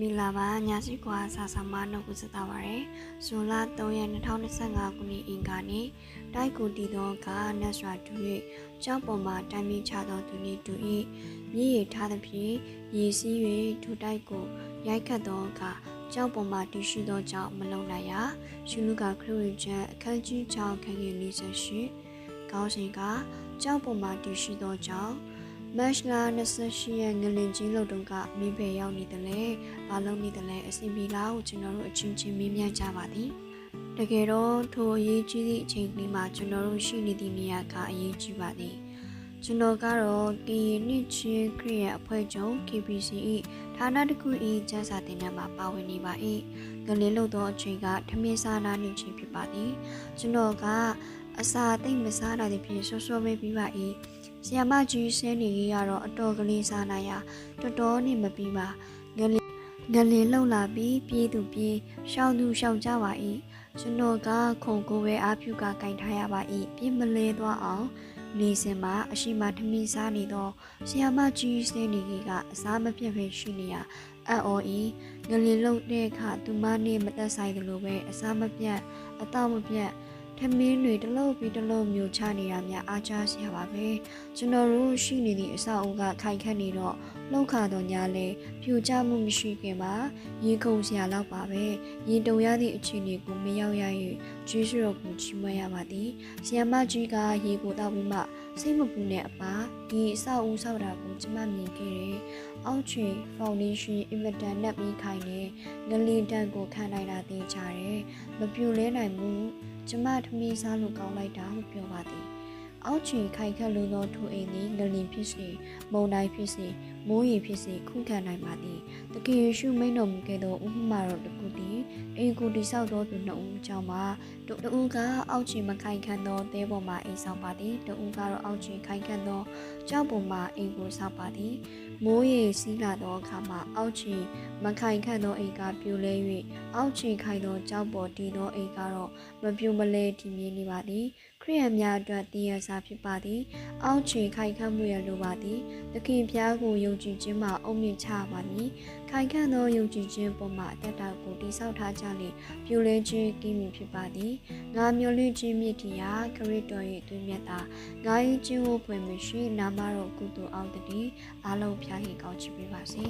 မင်္ဂလာပါညာစီကွာဆာဆာမနှုတ်ဆက်တာပါရယ်ဇွန်လ3ရက်2025ခုနှစ်အင်္ဂါနေ့တိုက်ကိုတီသောကနတ်စွာတူ၍ကြောက်ပေါ်မှာတိုင်ပင်ချသောသူနှင့်တူ၏မြည်ရထားသဖြင့်ရည်စည်း၍ဒူတိုက်ကိုရိုက်ခတ်သောကကြောက်ပေါ်မှာတည်ရှိသောကြောင့်မလုံနိုင်ရာရှုလူကခရစ်ဝင်ကျမ်းအခန်းကြီး6ခန်းကြီး48ကောင်းစဉ်ကကြောက်ပေါ်မှာတည်ရှိသောကြောင့် မတ်လ28ရက်ငလင်ကြီးလုံတုန်းကမိဘရောက်နေတယ်လေဘာလို့နေတယ်လဲအစီဘီလာကိုကျွန်တော်တို့အချင်းချင်းမေးမြန်းကြပါသည်တကယ်တော့ထိုအရေးကြီးသည့်အချိန်ကလေးမှာကျွန်တော်တို့ရှိနေသည့်နေရာကအရေးကြီးပါသည်ကျွန်တော်ကတော့ကရင်နှစ်ချင်းခရီးရအဖွဲ့ချုပ် KBC ၏ဌာနတစ်ခု၏ကျန်းစာတင်နန်းမှာပါဝင်နေပါ၏ငလင်းလို့သောအချိန်ကထမင်းစားနာနေခြင်းဖြစ်ပါသည်ကျွန်တော်ကအစာသိမ့်မစားတာဖြင့်ဆော့ဆော့ပဲပြီးပါ၏ ဆီယမကြီးဆင်းနေကြီးကတော့အတော်ကလေးစားနိုင်ရာတော်တော်နဲ့မပြီးပါငလင်းငလင်းလှုပ်လာပြီးပြေးသူပြေးရှောင်းသူရှောင်းကြပါ၏ကျွန်တော်ကခုံကိုပဲအားပြုကကင်ထားရပါ၏ပြင်းမလဲသွားအောင်နေစဉ်မှာအရှိမထမင်းစားနေသောဆီယမကြီးဆင်းနေကြီးကအစားမပြတ်ပဲရှိနေရအံ့ဩ၏ငလင်းလှုပ်တဲ့အခါသူမနဲ့မသက်ဆိုင်သလိုပဲအစားမပြတ်အတော့မပြတ် ထမင်းတွေတလုံးပြီးတလုံးမျိုးချနေရများအားချစရာပါပဲကျွန်တော်တို့ရှိနေသည့်အဆောက်အဦကခိုင်ခန့်နေတော့လှုပ်ခါတော့ညာလဲပြူကျမှုမရှိခင်မှာရေကုန်စရာတော့ပါပဲရင်တုံရသည့်အခြေအနေကိုမရောက်ရ၍ကျွေးရကိုချီးမွမ်းရပါသည်ဆီယမကြီးကရေကိုတောက်ပြီးမှ စိတ်မပူနဲ့အပါဒီအဆောက်အဦဆောက်တာကိုကျမမြင်ခဲ့တယ်အောက်ချေဖောင်ဒေးရှင်းအင်မတန်နဲ့ပြီးခိုင်နေငလီတန်ကိုခံနိုင်တာသိကြတယ်မပြူလဲနိုင်ဘူးကျမထမင်းစားလို့ကောင်းလိုက်တာဟုပြောပါသည် အောက်ချီခိုင်ခက်လိုသောထိုအိမ်သည်ငလင်ဖြစ်စေမုံတိုင်းဖြစ်စေမိုးရီဖြစ်စေခုခံနိုင်ပါသည်တကယ်ယေရှုမိန်တော်မူခဲ့သောဥပမာတော်တစ်ခုသည်အိမ်ကိုတိဆောက်သောသူနှစ်ဦးကြောင့်ပါတူတူကအောက်ချီမခိုင်ခန့်သောတဲပေါ်မှအိမ်ဆောက်ပါသည်တူကတော့အောက်ချီခိုင်ခန့်သောကျောက်ပေါ်မှအိမ်ကိုဆောက်ပါသည်မိုးရီစီးလာသောအခါမှာအောက်ချီမခိုင်ခန့်သောအိမ်ကပြိုလဲ၍အောက်ချီခိုင်သောကျောက်ပေါ်တည်သောအိမ်ကတော့မပြိုမလဲတည်မြဲနေပါသည် ခရိယန်များအတွက်တည်ရစာဖြစ်ပါသည် အောက်ချီခိုင်ခန့်မှုရလိုပါသည်သခင်ဖျားကိုယုံကြည်ခြင်းမှာအုံမြင့်ချပါမည်ခိုင်ခန့်သောယုံကြည်ခြင်းပေါ်မှာအသက်တာကိုတိဆောက်ထားကြလေပြိုလဲခြင်းကင်းမြဖြစ်ပါသည်ငါမျော်လင့်ခြင်းမြစ်တရားခရစ်တော်၏သွေးမြတ်တာငါ၏ခြင်းကိုဖွင့်မရှိနာမတော်ကုသိုလ်အောင်တည်းအားလုံးဖျားဟိကောင်းချီးပေးပါစေ